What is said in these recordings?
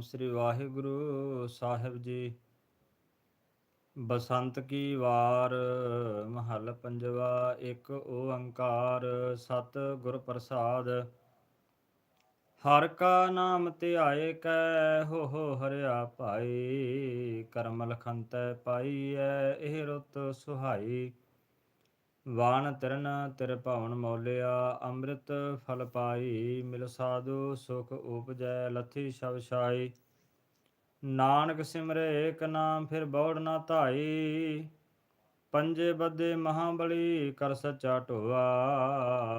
ਸ੍ਰੀ ਵਾਹਿਗੁਰੂ ਸਾਹਿਬ ਜੀ। ਬਸੰਤ ਕੀ ਵਾਰ, ਮਹੱਲ ਪੰਜਵਾ, ਇੱਕ ਓੰਕਾਰ, ਸਤ ਗੁਰ ਪ੍ਰਸਾਦ ਹਰ ਕਾ ਨਾਮ ਧਿਆਏ ਕੈ, ਹੋ ਹੋ ਹਰਿਆ ਭਾਈ। ਕਰਮ ਲਖੰਤੈ ਪਾਈਐ, ਇਹ ਰੁੱਤ ਸੁਹਾਈ। ਵਾਣ ਤਿਰਨ ਤਿਰ ਭਵਨ ਮੌਲਿਆ, ਅੰਮ੍ਰਿਤ ਫਲ ਪਾਈ, ਮਿਲ ਸਾਧੂ ਸੁਖ ਉਪਜੈ, ਲਥੀ ਸ਼ਬ ਛਾਈ। ਨਾਨਕ ਸਿਮਰੇ ਏਕ ਨਾਮ ਫਿਰ ਬੌੜ ਨਾ ਧਾਈ, ਪੰਜੇ ਬੱਦੇ ਮਹਾਬਲੀ ਕਰ ਸੱਚਾ ਢੋਆ,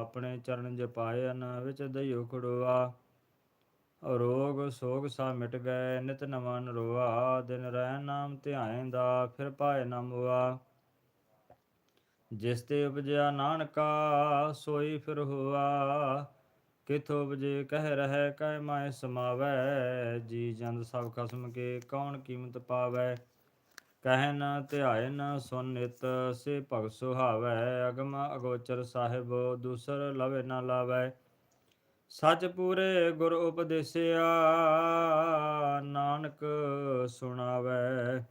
ਆਪਣੇ ਚਰਨ ਜਪਾਇਨ ਵਿੱਚ ਦਈਓ ਖੜੋਆ। ਰੋਗ ਸੋਗ ਸਾ ਮਿਟ ਗਏ, ਨਿਤ ਨਵਾਂ ਰੋਆ ਦਿਨ ਰਹਿ ਨਾਮ ਧਿਆਏ ਦਾ, ਫਿਰ ਪਾਏ ਨਾ ਮੁਆ। ਜਿਸ ਤੇ ਉਪਜਿਆ ਨਾਨਕਾ, ਸੋਈ ਫਿਰ ਹੋਆ। ਕਿਥੋਂ ਉਪਜੇ ਕਹਿ ਰਹਿ, ਕਹਿ ਮਾਇ ਸਮਾਵੈ। ਜੀ ਜੰਦ ਸਭ ਖਸਮ ਕੇ ਕੌਣ ਕੀਮਤ ਪਾਵੈ? ਕਹਿ ਨ ਧਿਆਏ ਨ ਸੁਨਿਤ ਸੇ ਭਗਤ ਸੁਹਾਵੈ। ਅਗਮ ਅਗੋਚਰ ਸਾਹਿਬ, ਦੂਸਰ ਲਵੇ ਨ ਲਾਵੈ। ਸਚ ਪੂਰੇ ਗੁਰ ਉਪਦੇਸਿਆ, ਨਾਨਕ ਸੁਣਾਵੈ।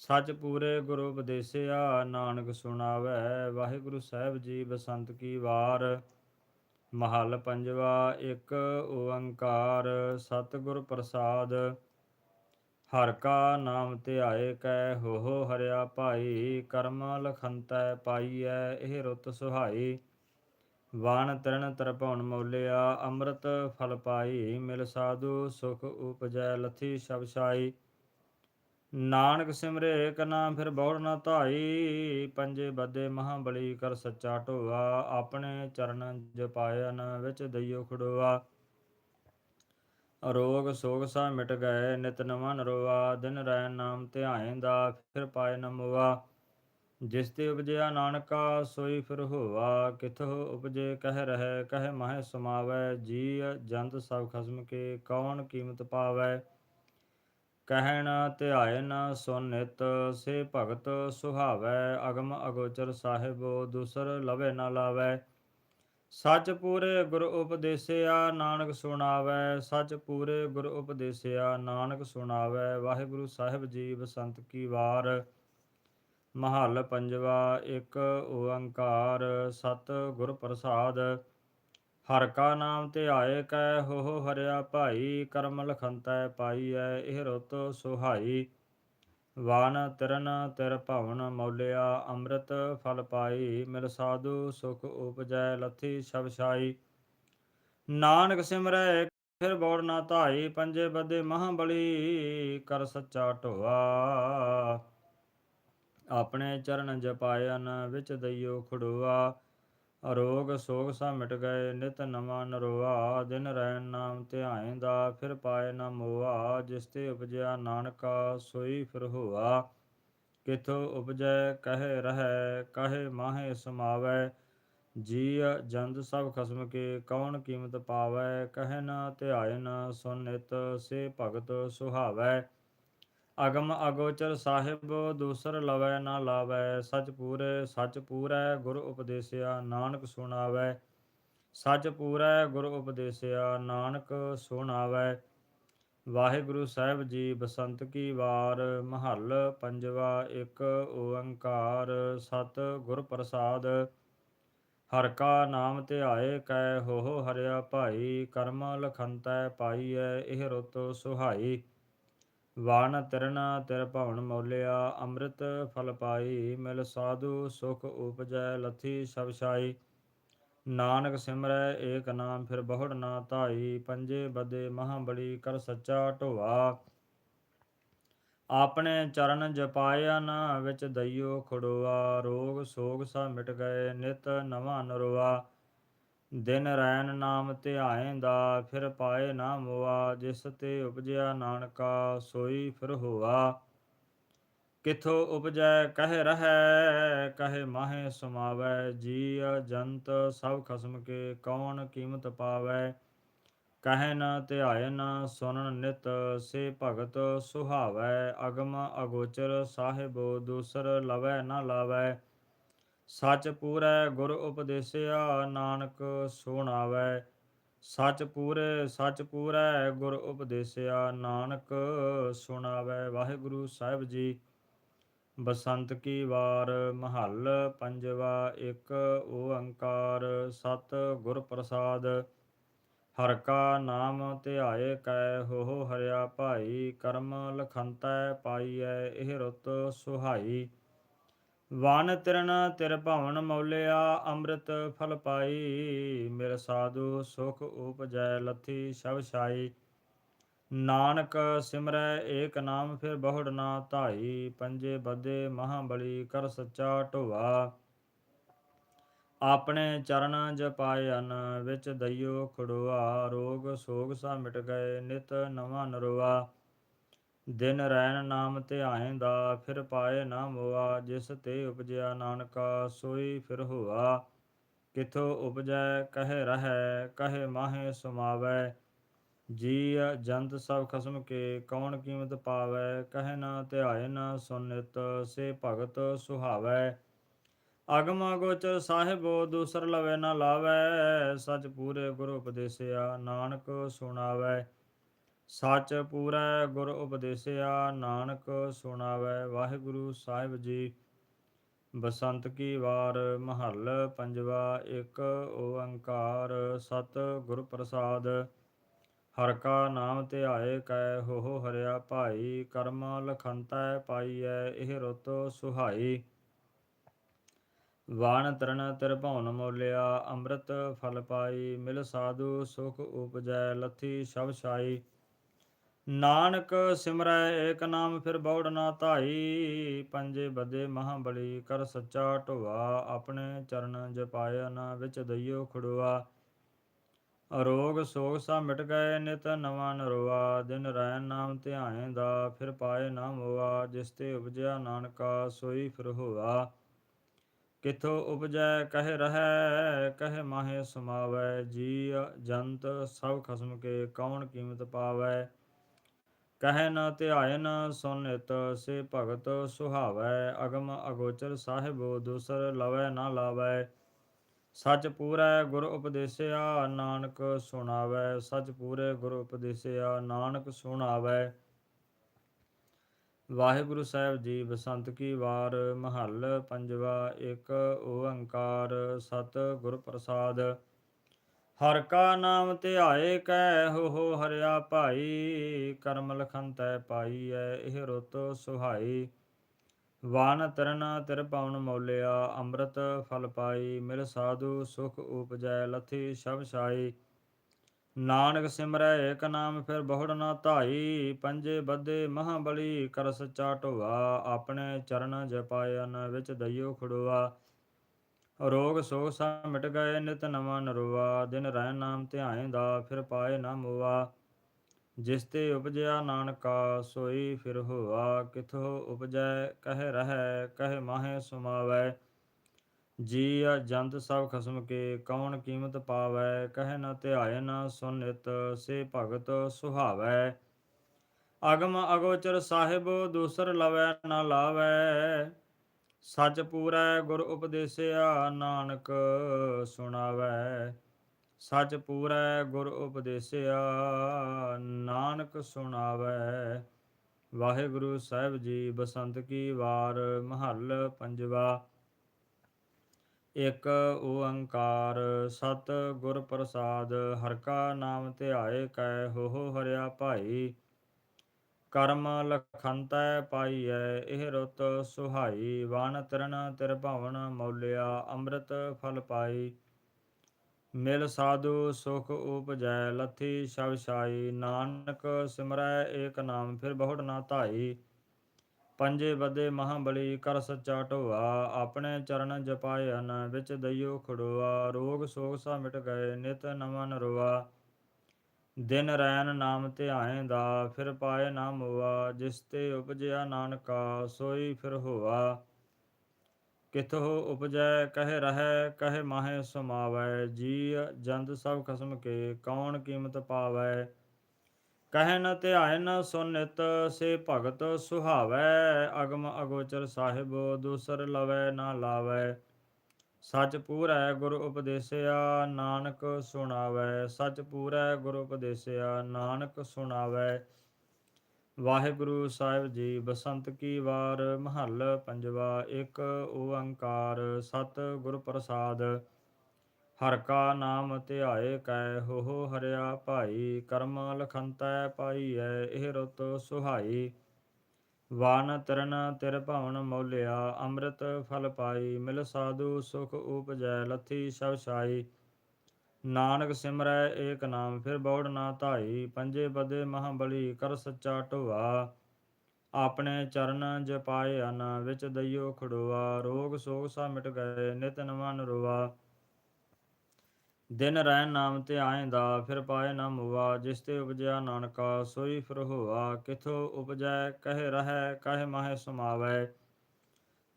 ਸਚ ਪੂਰੇ ਗੁਰੂ ਉਪਦੇਸਿਆ, ਨਾਨਕ ਸੁਣਾਵੈ, ਵਾਹਿਗੁਰੂ ਸਾਹਿਬ ਜੀ ਬਸੰਤ ਕੀ ਵਾਰ। ਮਹੱਲ ਪੰਜਵਾ, ਇੱਕ ਓੰਕਾਰ, ਸਤਿਗੁਰ ਪ੍ਰਸਾਦ। ਹਰ ਕਾ ਨਾਮ ਧਿਆਏ ਕੈ, ਹੋ ਹਰਿਆ ਭਾਈ, ਕਰਮ ਲਖੰਤੈ ਪਾਈਐ, ਇਹ ਰੁੱਤ ਸੁਹਾਈ। ਵਾਣ ਤਰਨ ਤਰਪਉਣ ਮੋਲਿਆ, ਅੰਮ੍ਰਿਤ ਫਲ ਪਾਈ, ਮਿਲ ਸਾਧੂ ਸੁਖ ਉਪਜੈ, ਲਥੀ ਸ਼ਬਸ਼ਾਈ। ਨਾਨਕ ਸਿਮਰੇ ਏਕ ਨਾਮ ਫਿਰ ਬੌੜ ਨਾ ਧਾਈ, ਪੰਜੇ ਬੱਦੇ ਮਹਾਬਲੀ ਕਰ ਸੱਚਾ ਢੋਆ, ਆਪਣੇ ਚਰਨ ਜਪਾਇਨ ਵਿੱਚ ਦਈਓ ਖੜੋਆ। ਰੋਗ ਸੋਗ ਸਾ ਮਿਟ ਗਏ, ਨਿਤ ਨਵਾਂ ਨਰੋਆ, ਦਿਨ ਰਹਿ ਨਾਮ ਧਿਆਇਂਦਾ ਫਿਰ ਪਾਏ ਨਮਵਾ ਜਿਸ ਤੇ ਉਪਜਿਆ ਨਾਨਕਾ, ਸੋਈ ਫਿਰ ਹੋਵਾ ਕਿਥੋ ਉਪਜੇ ਕਹਿ ਰਹਿ, ਕਹਿ ਮਹਿ ਸਮਾਵੈ ਜੀ ਜੰਤ ਸਭ ਖਸਮ ਕੇ, ਕੌਣ ਕੀਮਤ ਪਾਵੈ। ਕਹਿਣ ਧਿਆਇਨ ਸੁਨ ਨਿਤ ਸੇ ਭਗਤ ਸੁਹਾਵੈ, ਅਗਮ ਅਗੋਚਰ ਸਾਹਿਬ, ਦੂਸਰ ਲਵੇ ਨਾ ਲਾਵੈ। ਸਚ ਪੂਰੇ ਗੁਰ ਉਪਦੇਸਿਆ, ਨਾਨਕ ਸੁਣਾਵੈ। ਸਚ ਪੂਰੇ ਗੁਰ ਉਪਦੇਸਿਆ, ਨਾਨਕ ਸੁਣਾਵੈ। ਵਾਹਿਗੁਰੂ ਸਾਹਿਬ ਜੀ ਬਸੰਤ ਕੀ ਵਾਰ। ਮਹੱਲ ਪੰਜਵਾ, ਇੱਕ ਓੰਕਾਰ ਸਤ ਗੁਰ ਪ੍ਰਸਾਦ। ਹਰ ਕਾ ਨਾਮ ਧਿਆਏ ਕੈ ਹੋ ਹੋ ਹਰਿਆ ਭਾਈ, ਕਰਮ ਲਖੰਤੈ ਪਾਈਐ ਇਹ ਰੁਤ ਸੁਹਾਈ। ਵਾਨ ਤਿਰਨ ਤਿਰ ਭਵਨ ਮੌਲਿਆ, ਅੰਮ੍ਰਿਤ ਫਲ ਪਾਈ, ਮਿਲ ਸਾਧੂ ਸੁਖ ਉਪਜੈ ਲਥੀ ਸ਼ਬ ਛਾਈ। ਨਾਨਕ ਸਿਮਰੈ, ਫਿਰ ਬੋੜ ਨਾ ਧਾਈ, ਪੰਜੇ ਬੱਦੇ ਮਹਾਬਲੀ, ਕਰ ਸੱਚਾ ਢੋਆ। ਆਪਣੇ ਚਰਨ ਜਪਾਇਨ ਵਿੱਚ ਦਈਓ ਖੜੋਆ। ਅਰੋਗ ਸੋਗ ਸਾ ਮਿਟ ਗਏ, ਨਿਤ ਨਵਾਂ ਨਰੋਆ, ਦਿਨ ਰਹਿ ਨਾਮ ਦਾ ਫਿਰ ਪਾਏ ਨਾ ਮੋਆ, ਜਿਸ ਤੇ ਉਪਜਿਆ ਨਾਨਕਾ, ਸੋਈ ਫਿਰ ਹੋਆ। ਕਿਥੋਂ ਉਪਜੈ, ਕਹਿ ਰਹਿ, ਕਹੇ ਮਾਹੇ ਸਮਾਵੈ। ਜੀ ਜੰਦ ਸਭ ਖਸਮ ਕੇ, ਕੌਣ ਕੀਮਤ ਪਾਵੈ, ਕਹਿ ਨ ਧਿਆਏ ਨ ਸੁਨ ਨਿਤ ਸੇ ਭਗਤ ਸੁਹਾਵੈ। ਅਗਮ ਅਗੋਚਰ ਸਾਹਿਬ, ਦੂਸਰ ਲਵੈ ਨਾ ਲਾਵੈ, ਸਚ ਪੂਰੇ, ਸਚ ਪੂਰੈ, ਗੁਰ ਉਪਦੇਸਿਆ, ਨਾਨਕ ਸੁਣਾਵੈ। ਸਚ ਪੂਰੈ, ਗੁਰ ਉਪਦੇਸਿਆ, ਨਾਨਕ ਸੁਣਾਵੈ। ਵਾਹਿਗੁਰੂ ਸਾਹਿਬ ਜੀ, ਬਸੰਤ ਕੀ ਵਾਰ, ਮਹੱਲ ਪੰਜਵਾ, ਇੱਕ ਓੰਕਾਰ, ਸਤ ਗੁਰ ਪ੍ਰਸਾਦ। ਹਰ ਕਾ ਨਾਮ ਧਿਆਏ, ਕੈ ਹੋ ਹੋ ਹਰਿਆ ਭਾਈ, ਕਰਮ ਲਖੰਤੈ ਪਾਈਐ, ਇਹ ਰੁੱਤ ਸੁਹਾਈ। ਵਾਣ ਤਿਰਨ ਤਿਰ ਭਵਨ ਮੌਲਿਆ, ਅੰਮ੍ਰਿਤ ਫਲ ਪਾਈ, ਮਿਲ ਸਾਧੂ ਸੁਖ ਉਪਜੈ, ਲਥੀ ਸਭ ਛਾਈ। ਨਾਨਕ ਸਿਮਰੈ, ਏਕ ਨਾਮ ਫਿਰ ਬਹੁੜ ਨਾ ਧਾਈ, ਪੰਜੇ ਬਦੇ ਮਹਾਬਲੀ ਕਰ ਸੱਚਾ ਢੋਆ। ਆਪਣੇ ਚਰਨ ਜਪਾਇਆ ਨਾ ਵਿੱਚ ਦਈਓ ਖੜੋਆ, ਰੋਗ ਸੋਗ ਸਾ ਮਿਟ ਗਏ, ਨਿਤ ਨਵਾਂ ਨਰੋਆ। ਦਿਨ ਰੈਨ ਨਾਮ ਧਿਆਏ ਦਾ, ਫਿਰ ਪਾਏ ਨਾ ਮੋਆ, ਜਿਸ ਤੇ ਉਪਜਿਆ ਨਾਨਕਾ, ਸੋਈ ਫਿਰ ਹੋਆ। ਕਿਥੋ ਉਪਜੈ, ਕਹਿ ਰਹਿ, ਕਹੇ ਮਾਹੇ ਸਮਾਵੈ ਜੀ ਜੰਤ ਸਭ ਖਸਮ ਕੇ, ਕੌਣ ਕੀਮਤ ਪਾਵੈ? ਕਹਿ ਨ ਧਿਆਏ ਨ ਸੁਨਨ ਨਿਤ ਸੇ ਭਗਤ ਸੁਹਾਵੈ। ਅਗਮ ਅਗੋਚਰ, ਸਾਹਿਬ ਦੂਸਰ ਲਵੈ ਨਾ ਲਾਵੈ। ਸਚ ਪੂਰੈ ਗੁਰ ਉਪਦੇਸਿਆ, ਨਾਨਕ ਸੁਣਾਵੈ ਸੱਚ ਪੂਰੇ, ਸੱਚ ਪੂਰੈ ਗੁਰ ਉਪਦੇਸਿਆ, ਨਾਨਕ ਸੁਣਾਵੈ ਵਾਹਿਗੁਰੂ ਸਾਹਿਬ ਜੀ, ਬਸੰਤ ਕੀ ਵਾਰ, ਮਹੱਲ ਪੰਜਵਾ, ਇੱਕ ਓੰਕਾਰ, ਸਤ ਗੁਰ ਪ੍ਰਸਾਦ ਹਰ ਕਾ ਨਾਮ ਧਿਆਏ ਕੈ ਹੋ ਹਰਿਆ ਭਾਈ, ਕਰਮ ਲਖੰਤੈ ਪਾਈਐ, ਇਹ ਰੁਤ ਸੁਹਾਈ। ਵਨ ਤਿਰਣ ਤਿਰ ਭਵਨ ਮੌਲਿਆ, ਅੰਮ੍ਰਿਤ ਫਲ ਪਾਈ। ਮਿਲ ਸਾਧੂ ਸੁਖ ਉਪਜੈ ਲਥੀ ਸ਼ਬ ਛਾਈ। ਨਾਨਕ ਸਿਮਰੈ ਏਕ ਨਾਮ ਫਿਰ ਬਹੁੜ ਨਾ ਧਾਈ। ਪੰਜੇ ਬੱਦੇ ਮਹਾਬਲੀ ਕਰ ਸੱਚਾ ਢੋਆ। ਆਪਣੇ ਚਰਨ ਜਪਾਇਨ ਵਿੱਚ ਦਈਓ ਖੜੋਆ। ਰੋਗ ਸੋਗ ਸਾ ਮਿਟ ਗਏ, ਨਿਤ ਨਵਾਂ ਨਰੋਆ। ਦਿਨ ਰੈਣ ਨਾਮ ਧਿਆਏਂਦਾ ਫਿਰ ਪਾਏ ਨਾ ਮੋਆ, ਜਿਸ ਤੇ ਉਪਜਿਆ ਨਾਨਕਾ, ਸੋਈ ਫਿਰ ਹੋਆ। ਕਿਥੋ ਉਪਜੈ, ਕਹੇ ਰਹੈ, ਕਹੇ ਮਾਹੇ ਸੁਮਾਵੈ। ਜੀ ਜੰਤ ਸਭ ਖਸਮ ਕੇ, ਕੌਣ ਕੀਮਤ ਪਾਵੈ? ਕਹੇ ਨਾ ਧਿਆਏ, ਨਾ ਸੁਨਿਤ, ਸੇ ਭਗਤ ਸੁਹਾਵੈ। ਅਗਮ ਗੋਚਰ ਸਾਹਿਬੋ, ਦੂਸਰ ਲਵੇ ਨਾ ਲਾਵੈ। ਸਚ ਪੂਰੇ ਗੁਰ ਉਪਦੇਸਿਆ, ਨਾਨਕ ਸੁਣਾਵੈ। ਸੱਚ ਪੂਰੈ ਗੁਰ ਉਪਦੇਸਿਆ, ਨਾਨਕ ਸੁਣਾਵੈ, ਵਾਹਿਗੁਰੂ ਸਾਹਿਬ ਜੀ। ਬਸੰਤ ਕੀ ਵਾਰ ਮਹੱਲ ਪੰਜਵਾ, ਇੱਕ ਓੰਕਾਰ ਸਤ ਗੁਰ ਪ੍ਰਸਾਦ। ਹਰ ਕਾ ਨਾਮ ਧਿਆਏ ਕੈ, ਹੋ ਹਰਿਆ ਭਾਈ, ਕਰਮ ਲਖੰਤੈ ਪਾਈਐ, ਇਹ ਰੁਤ ਸੁਹਾਈ। ਵਾਣ ਤਰਨ ਤਿਰ ਭਉਨ ਮੋਲਿਆ, ਅੰਮ੍ਰਿਤ ਫਲ ਪਾਈ, ਮਿਲ ਸਾਧੂ ਸੁਖ ਉਪਜੈ, ਲੱਥੀ ਸ਼ਬ ਛਾਈ। ਨਾਨਕ ਸਿਮਰੈ ਏਕ ਨਾਮ ਫਿਰ ਬੌੜ ਨਾ ਧਾਈ, ਪੰਜੇ ਬੱਦੇ ਮਹਾਬਲੀ ਕਰ ਸੱਚਾ ਢੋਆ, ਆਪਣੇ ਚਰਨ ਜਪਾਇਆ ਨਾ ਵਿੱਚ ਦਈਓ ਖੜੋਆ। ਅਰੋਗ ਸੋਗ ਸਾ ਮਿਟ ਗਏ ਨਿਤ ਨਵਾਂ ਨਰੋਆ, ਦਿਨ ਰੈਨ ਨਾਮ ਧਿਆਏ ਦਾ ਫਿਰ ਪਾਏ ਨਾ ਮੋਆ, ਜਿਸ ਤੇ ਉਪਜਿਆ ਨਾਨਕਾ ਸੋਈ ਫਿਰ ਹੋਆ। ਕਿਥੋ ਉਪਜੈ ਕਹਿ ਰਹੈ, ਕਹਿ ਮਾਹੇ ਸਮਾਵੈ ਜੀ ਜੰਤ ਸਭ ਖਸਮ ਕੇ ਕੌਣ ਕੀਮਤ ਪਾਵੈ। ਕਹਿ ਨ ਧਿਆਇਨ ਸੁਨਿਤ, ਸੇ ਭਗਤ ਸੁਹਾਵੈ, ਅਗਮ ਅਗੋਚਰ ਸਾਹਿਬ ਦੂਸਰ ਲਵੈ ਨਾ ਲਾਵੈ। ਸਚ ਪੂਰੈ ਗੁਰ ਉਪਦੇਸਿਆ, ਨਾਨਕ ਸੁਣਾਵੈ। ਸਚ ਪੂਰੇ ਗੁਰ ਉਪਦੇਸਿਆ, ਨਾਨਕ ਸੁਣਾਵੈ। ਵਾਹਿਗੁਰੂ ਸਾਹਿਬ ਜੀ, ਬਸੰਤ ਕੀ ਵਾਰ, ਮਹੱਲ ਪੰਜਵਾ ਇੱਕ ਓੰਕਾਰ ਸਤ ਗੁਰ ਪ੍ਰਸਾਦ। ਹਰ ਕਾ ਨਾਮ ਧਿਆਏ ਕੈ ਹੋ ਹੋ ਹਰਿਆ ਭਾਈ, ਕਰਮ ਲਖੰਤੈ ਪਾਈਐ, ਇਹ ਰੁਤ ਸੁਹਾਈ। ਵਾਨ ਤਰਨ ਤਿਰ ਪਵਨ ਮੌਲਿਆ, ਅੰਮ੍ਰਿਤ ਫਲ ਪਾਈ, ਮਿਲ ਸਾਧੂ ਸੁਖ ਉਪਜੈ, ਲਥੀ ਸ਼ਬ ਛਾਈ। ਨਾਨਕ ਸਿਮਰੈ ਏਕ ਨਾਮ ਫਿਰ ਬਹੁੜ ਨਾ ਧਾਈ, ਪੰਜੇ ਬੱਦੇ ਮਹਾਬਲੀ ਕਰ ਸੱਚਾ ਢੋਆ ਆਪਣੇ ਚਰਨ ਜਪਾਇਨ ਵਿੱਚ ਦਈਓ ਖੜੋਆ। ਰੋਗ ਸੋਗ ਸਾ ਮਿਟ ਗਏ, ਨਿਤ ਨਵਾਂ ਨਰੋਆ, ਦਿਨ ਰਹਿ ਨਾਮ ਧਿਆਏ ਦਾ, ਫਿਰ ਪਾਏ ਨਾ ਮੋਆ। ਜਿਸ ਤੇ ਉਪਜਿਆ ਨਾਨਕਾ, ਸੋਈ ਫਿਰ ਹੋਆ। ਕਿਥੋ ਉਪਜੈ, ਕਹਿ ਰਹਿ, ਕਹਿ ਮਾਹੇ ਸੁਮਾਵੈ। ਜੀ ਆ ਜੰਤ ਸਭ ਖਸਮ ਕੇ, ਕੌਣ ਕੀਮਤ ਪਾਵੈ? ਕਹਿ ਨ ਧਿਆਏ, ਨ ਸੁਨਿਤ ਸੇ ਭਗਤ ਸੁਹਾਵੈ। ਅਗਮ ਅਗੋਚਰ ਸਾਹਿਬ, ਦੂਸਰ ਲਵੈ ਨ ਲਾਵੈ। ਸੱਚ ਪੂਰੈ ਗੁਰ ਉਪਦੇਸਿਆ ਨਾਨਕ ਸੁਣਾਵੈ। ਸਚ ਪੂਰੈ ਗੁਰ ਉਪਦੇਸਿਆ ਨਾਨਕ ਸੁਣਾਵੈ। ਵਾਹਿਗੁਰੂ ਸਾਹਿਬ ਜੀ, ਬਸੰਤ ਕੀ ਵਾਰ, ਮਹੱਲ ਪੰਜਵਾ। ਇੱਕ ਓੰਕਾਰ, ਸਤ ਗੁਰ ਪ੍ਰਸਾਦ, ਹਰ ਕਾ ਨਾਮ ਧਿਆਏ ਕੈ, ਹੋ ਹੋ ਹਰਿਆ ਭਾਈ। ਕਰਮ ਲਖੰਤੈ ਪਾਈਐ, ਇਹ ਰੁਤ ਸੁਹਾਈ ਵਨ ਤਰਨ ਤਿਰ ਭਵਨ ਮੌਲਿਆ, ਅੰਮ੍ਰਿਤ ਫਲ ਪਾਈ। ਮਿਲ ਸਾਧੂ ਸੁਖ ਉਪਜੈ, ਲਥੀ ਸ਼ਬ ਛਾਈ, ਨਾਨਕ ਸਿਮਰੈ ਏਕ ਨਾਮ, ਫਿਰ ਬਹੁੜ ਨਾ ਧਾਈ। ਪੰਜੇ ਬੱਦੇ ਮਹਾਬਲੀ, ਕਰ ਸੱਚਾ ਢੋਆ, ਆਪਣੇ ਚਰਨ ਜਪਾਇਨ ਵਿੱਚ ਦਈਓ ਖੜੋਆ, ਰੋਗ ਸੋਗ ਸਾ ਮਿਟ ਗਏ, ਨਿਤ ਨਵਾਂ ਰੋਆ ਦਿਨ ਰੈਨ ਨਾਮ ਧਿਆਏ ਦਾ, ਫਿਰ ਪਾਏ ਨਾ ਮੋਆ ਜਿਸ ਤੇ ਉਪਜਿਆ ਨਾਨਕਾ, ਸੋਈ ਫਿਰ ਹੋਆ। ਕਿਥੋ ਉਪਜੈ, ਕਹਿ ਰਹਿ, ਕਹਿ ਮਾਹੇ ਸਮਾਵੈ ਜੀ ਜੰਦ ਸਭ ਖਸਮ ਕੇ, ਕੌਣ ਕੀਮਤ ਪਾਵੈ? ਕਹਿ ਨ ਧਿਆਏ ਸੁਨਿਤ, ਸੇ ਭਗਤ ਸੁਹਾਵੈ। ਅਗਮ ਅਗੋਚਰ ਸਾਹਿਬ, ਦੂਸਰ ਲਵੈ ਨਾ ਲਾਵੈ। ਸਚ ਪੂਰੈ ਗੁਰ ਉਪਦੇਸਿਆ, ਨਾਨਕ ਸੁਣਾਵੈ। ਸਚ ਪੂਰੈ ਗੁਰ ਉਪਦੇਸਿਆ, ਨਾਨਕ ਸੁਣਾਵੈ। ਵਾਹਿਗੁਰੂ ਸਾਹਿਬ ਜੀ, ਬਸੰਤ ਕੀ ਵਾਰ, ਮਹੱਲ ਪੰਜਵਾ, ਇੱਕ ਓੰਕਾਰ, ਸਤ ਗੁਰ ਪ੍ਰਸਾਦ। ਹਰ ਕਾ ਨਾਮ ਧਿਆਏ ਕੈ, ਹੋ ਹੋ ਹਰਿਆ ਭਾਈ, ਕਰਮ ਲਖੰਤੈ ਪਾਈਐ, ਇਹ ਰੁਤ ਸੁਹਾਈ। ਵਾਨ ਤਰਨ ਤਿਰ ਭਵਨ ਮੌਲਿਆ, ਅੰਮ੍ਰਿਤ ਫਲ ਪਾਈ, ਮਿਲ ਸਾਧੂ ਸੁਖ ਉਪਜੈ, ਲਥੀ ਸਭ ਛਾਈ। ਨਾਨਕ ਸਿਮਰੈ ਏਕ ਨਾਮ, ਫਿਰ ਬੌੜ ਨਾ ਧਾਈ, ਪੰਜੇ ਬਦੇ ਮਹਾਬਲੀ, ਕਰ ਸੱਚਾ ਢੋਆ। ਆਪਣੇ ਚਰਨ ਜਪਾਏ ਅਨ, ਵਿੱਚ ਦਈਓ ਖੜੋਆ, ਰੋਗ ਸੋਗ ਸਾ ਮਿਟ ਗਏ, ਨਿਤ ਨਵਾਂ ਨਰੋਆ। ਦਿਨ ਰਹਿ ਨਾਮ ਧਿਆਇਂਦਾ ਫਿਰ ਪਾਏ ਨਾ ਮੁਆ, ਜਿਸ ਤੇ ਉਪਜਿਆ ਨਾਨਕਾ, ਸੋਈ ਫਿਰ ਹੋਆ, ਕਿਥੋ ਉਪਜੈ, ਕਹਿ ਰਹੈ, ਕਹਿ ਮਾਹੇ ਸਮਾਵੈ।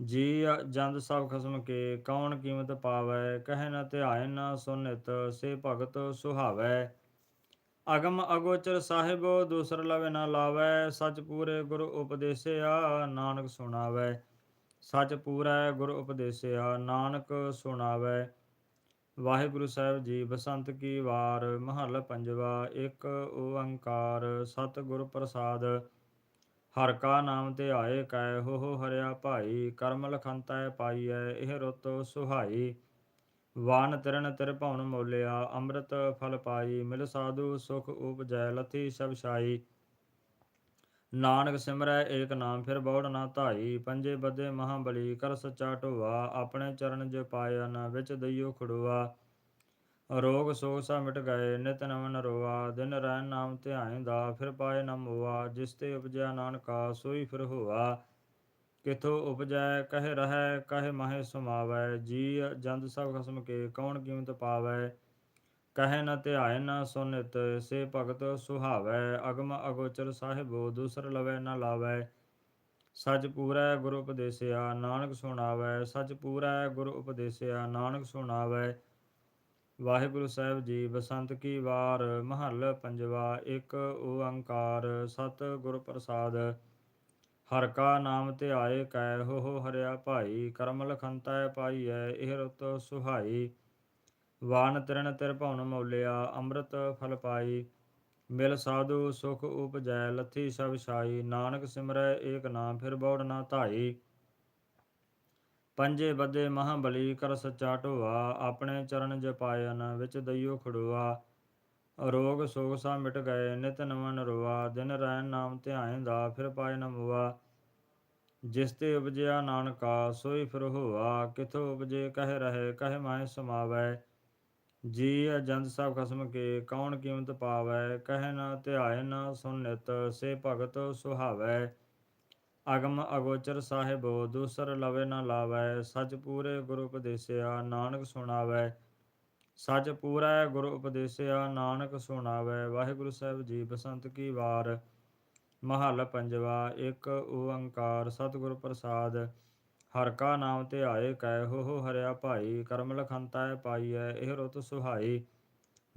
ਜੀ ਜੰਦ ਸਭ ਖਸਮ ਕੇ, ਕੌਣ ਕੀਮਤ ਪਾਵੈ, ਕਹਿ ਨ ਧਿਆਇ ਨ ਸੁਨਿਤ, ਸੇ ਭਗਤ ਸੁਹਾਵੈ। ਅਗਮ ਅਗੋਚਰ ਸਾਹਿਬ, ਦੂਸਰ ਲਵੇ ਨ ਲਾਵੈ, ਸਚ ਪੂਰੇ ਗੁਰੂ ਉਪਦੇਸਿਆ, ਨਾਨਕ ਸੁਣਾਵੈ। ਸਚ ਪੂਰੈ ਗੁਰੂ ਉਪਦੇਸਿਆ, ਨਾਨਕ ਸੁਣਾਵੈ। ਵਾਹਿਗੁਰੂ ਸਾਹਿਬ ਜੀ, ਬਸੰਤ ਕੀ ਵਾਰ, ਮਹੱਲ ਪੰਜਵਾ, ਇੱਕ ਓੰਕਾਰ, ਸਤਿਗੁਰ ਪ੍ਰਸਾਦ। ਹਰ ਕਾ ਨਾਮ ਆਏ ਕੈ, ਹੋ ਹੋ ਹਰਿਆ ਭਾਈ, ਕਰਮ ਲਖੰਤੈ ਪਾਈਐ, ਇਹ ਰੁੱਤ ਸੁਹਾਈ। ਵਾਨ ਤਿਰਨ ਤਿਰ ਭਉਨ ਮੋਲਿਆ, ਅੰਮ੍ਰਿਤ ਫਲ ਪਾਈ, ਮਿਲ ਸਾਧੂ ਸੁਖ ਉਪਜੈ, ਲਥੀ ਸਭ ਛਾਈ। ਨਾਨਕ ਸਿਮਰੈ ਏਕ ਨਾਮ ਫਿਰ ਬੌੜ ਨਾ ਧਾਈ, ਪੰਜੇ ਬੱਦੇ ਮਹਾਬਲੀ ਕਰ ਸੱਚਾ ਢੋਆ, ਆਪਣੇ ਚਰਨ ਜ ਪਾਇਆ ਨਾ ਵਿੱਚ ਦਈਓ ਖੜੋਆ। ਰੋਗ ਸੋਗ ਸਾ ਮਿਟ ਗਏ, ਨਿਤ ਨਵਨ ਰੋਆ, ਦਿਨ ਰਹਿਣ ਨਾਮ ਧਿਆਇਂਦਾ, ਫਿਰ ਪਾਏ ਨ ਮੋਆ, ਜਿਸ ਤੇ ਉਪਜਿਆ ਨਾਨਕਾ, ਸੋਈ ਫਿਰ ਹੋਆ। ਕਿਥੋ ਉਪਜੈ, ਕਹਿ ਰਹਿ, ਕਹਿ ਮਾਹੇ ਸੁਮਾਵੈ ਜੀ ਜੰਦ ਸਭ ਖਸਮ ਕੇ, ਕੌਣ ਕੀਮਤ ਪਾਵੈ? ਕਹੈ ਨ ਧਿਆਇ ਨ ਸੁਨਿਤ, ਸੇ ਭਗਤ ਸੁਹਾਵੈ, ਅਗਮ ਅਗੋਚਰ ਸਾਹਿਬੋ, ਦੂਸਰ ਲਵੈ ਨ ਲਾਵੈ। ਸਚ ਪੂਰੈ ਗੁਰ ਉਪਦੇਸਿਆ, ਨਾਨਕ ਸੁਣਾਵੈ। ਸਚ ਪੂਰੈ ਗੁਰ ਉਪਦੇਸਿਆ, ਨਾਨਕ ਸੁਣਾਵੈ। ਵਾਹਿਗੁਰੂ ਸਾਹਿਬ ਜੀ, ਬਸੰਤ ਕੀ ਵਾਰ, ਮਹੱਲ ਪੰਜਵਾ, ਇੱਕ ਓੰਕਾਰ, ਸਤ ਗੁਰ ਪ੍ਰਸਾਦ। ਹਰ ਕਾ ਨਾਮ ਧਿਆਏ ਕੈ ਹੋ ਹਰਿਆ ਭਾਈ, ਕਰਮ ਲਖੰਤੈ ਪਾਈਐ, ਇਹ ਰੁਤ ਸੁਹਾਈ। ਵਾਨ ਤਿਰਨ ਤਿਰ ਭਉਨ ਮੌਲਿਆ, ਅੰਮ੍ਰਿਤ ਫਲ ਪਾਈ। ਮਿਲ ਸਾਧੂ ਸੁਖ ਉਪਜੈ, ਲੱਥੀ ਸਭ ਛਾਈ। ਨਾਨਕ ਸਿਮਰੈ, ਏਕ ਨਾਮ ਫਿਰ ਬੌੜ ਨਾ ਧਾਈ। ਪੰਜੇ ਬੱਦੇ ਮਹਾਬਲੀ, ਕਰ ਸੱਚਾ ਢੋਆ। ਆਪਣੇ ਚਰਨ ਜਪਾਇਨ, ਵਿੱਚ ਦਈਓ ਖੜੋਆ। ਰੋਗ ਸੋਗ ਸਾ ਮਿਟ ਗਏ, ਨਿਤ ਨਮਨ ਰੋਆ। ਦਿਨ ਰਹਿਣ ਨਾਮ ਧਿਆਇਂਦਾ ਫਿਰ ਪਾਇ ਨ ਮੁਆ। ਜਿਸ ਤੇ ਉਪਜਿਆ ਨਾਨਕਾ, ਸੋਈ ਫਿਰ ਹੋਆ। ਕਿਥੋ ਉਪਜੇ, ਕਹਿ ਰਹੇ, ਕਹਿ ਮਾਹਿ ਸਮਾਵੈ। ਜੀ ਅਜੰਤ ਸਭ ਖਸਮ ਕੇ, ਕੌਣ ਕੀਮਤ ਪਾਵੈ? ਕਹਿ ਨਾ ਧਿਆਏ, ਨਾ ਸੁਨਿਤ, ਸੇ ਭਗਤ ਸੁਹਾਵੈ। ਅਗਮ ਅਗੋਚਰ ਸਾਹਿਬੋ, ਦੂਸਰ ਲਵੇ ਨਾ ਲਾਵੈ। ਸਚ ਪੂਰੇ ਗੁਰੂ ਉਪਦੇਸਿਆ, ਨਾਨਕ ਸੁਣਾਵੈ। ਸਚ ਪੂਰਾ ਗੁਰੂ ਉਪਦੇਸਿਆ, ਨਾਨਕ ਸੁਣਾਵੈ। ਵਾਹਿਗੁਰੂ ਸਾਹਿਬ ਜੀ, ਬਸੰਤ ਕੀ ਵਾਰ। ਮਹੱਲ ਪੰਜਵਾ, ਇੱਕ ਓੰਕਾਰ, ਸਤਿਗੁਰ ਪ੍ਰਸਾਦ। ਹਰ ਕਾ ਨਾਮ ਧਿਆਏ ਕੈ ਹੋ ਹੋ ਹਰਿਆ ਭਾਈ, ਕਰਮ ਲਖੰਤੈ ਪਾਈਐ, ਇਹ ਰੁਤ ਸੁਹਾਈ।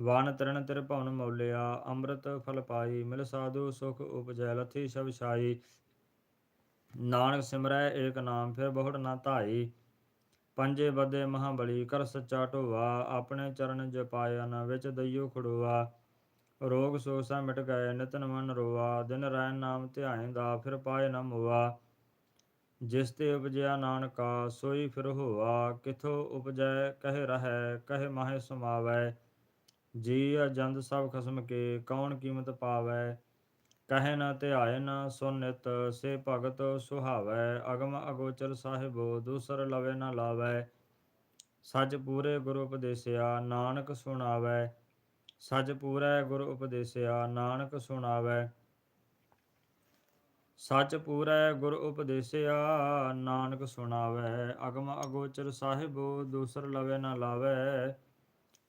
ਵਾਨ ਤਰਨ ਤਿਰ ਭਵਨ ਮੌਲਿਆ, ਅੰਮ੍ਰਿਤ ਫਲ ਪਾਈ, ਮਿਲ ਸਾਧੂ ਸੁਖ ਉਪਜੈ, ਲਥੀ ਸਭ ਛਾਈ। ਨਾਨਕ ਸਿਮਰੈ, ਏਕ ਨਾਮ ਫਿਰ ਬਹੁੜ ਨਾ ਧਾਈ। ਪੰਜੇ ਬਦੇ ਮਹਾਬਲੀ, ਕਰ ਸੱਚਾ ਢੋਆ, ਆਪਣੇ ਚਰਨ ਜਪਾਇਆ ਨ ਵਿੱਚ ਦਈਓ ਖੜੋਆ। ਰੋਗ ਸੋਗ ਸਾ ਮਿਟ ਗਏ ਨਿਤ ਨਮਨ ਰੋਆ, ਦਿਨ ਰਹਿਣ ਨਾਮ ਧਿਆਏ ਦਾ ਫਿਰ ਪਾਏ ਨ ਮੁਆ। ਜਿਸ ਤੇ ਉਪਜਿਆ ਨਾਨਕਾ, ਸੋਈ ਫਿਰ ਹੋਆ, ਕਿਥੋ ਉਪਜੈ, ਕਹਿ ਰਹੈ, ਕਹਿ ਮਾਹੇ ਸਮਾਵੈ। ਜੀ ਅਜੰਦ ਸਭ ਖਸਮ ਕੇ, ਕੌਣ ਕੀਮਤ ਪਾਵੈ? ਕਹੈ ਨ ਧਿਆਇ ਨ ਸੁਨਿਤ, ਸੇ ਭਗਤ ਸੁਹਾਵੈ। ਅਗਮ ਅਗੋਚਰ ਸਾਹਿਬੋ, ਦੂਸਰ ਲਵੇ ਨ ਲਾਵੈ। ਸਚ ਪੂਰੇ ਗੁਰ ਉਪਦੇਸਿਆ, ਨਾਨਕ ਸੁਣਾਵੈ। ਸਚ ਪੂਰੈ ਗੁਰ ਉਪਦੇਸਿਆ, ਨਾਨਕ ਸੁਣਾਵੈ। ਸਚ ਪੂਰੈ ਗੁਰ ਉਪਦੇਸਿਆ, ਨਾਨਕ ਸੁਣਾਵੈ, ਅਗਮ ਅਗੋਚਰ ਸਾਹਿਬ, ਦੂਸਰ ਲਵੇ ਨਾ ਲਾਵੈ।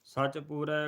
ਸਚ ਪੂਰੈ